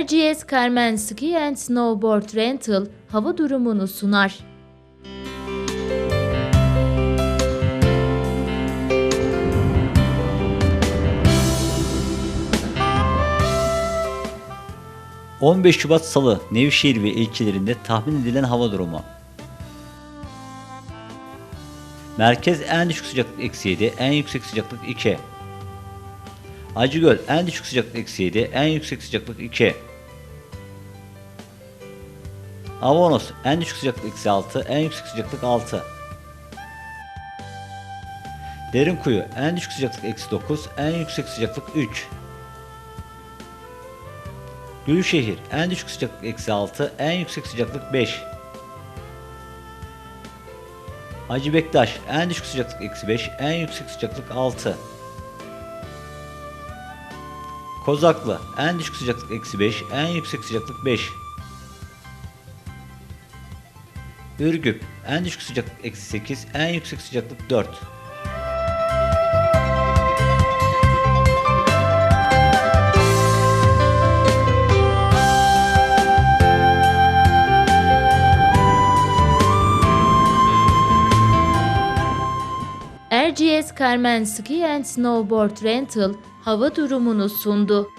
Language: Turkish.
RGS Carmen Ski and Snowboard Rental hava durumunu sunar. – 15 Şubat Salı Nevşehir ve ilçelerinde tahmin edilen hava durumu. Merkez en düşük sıcaklık eksi 7, en yüksek sıcaklık 2. Acıgöl en düşük sıcaklık eksi 7, en yüksek sıcaklık 2. Avanos en düşük sıcaklık eksi 6, en yüksek sıcaklık 6. Derinkuyu en düşük sıcaklık eksi 9, en yüksek sıcaklık 3. Gülşehir en düşük sıcaklık eksi 6, en yüksek sıcaklık 5. Hacı Bektaş en düşük sıcaklık eksi 5, en yüksek sıcaklık 6. Kozaklı en düşük sıcaklık eksi 5, en yüksek sıcaklık 5. Ürgüp en düşük sıcaklık eksi 8, en yüksek sıcaklık 4. RGS Carmen Ski and Snowboard Rental hava durumunu sundu.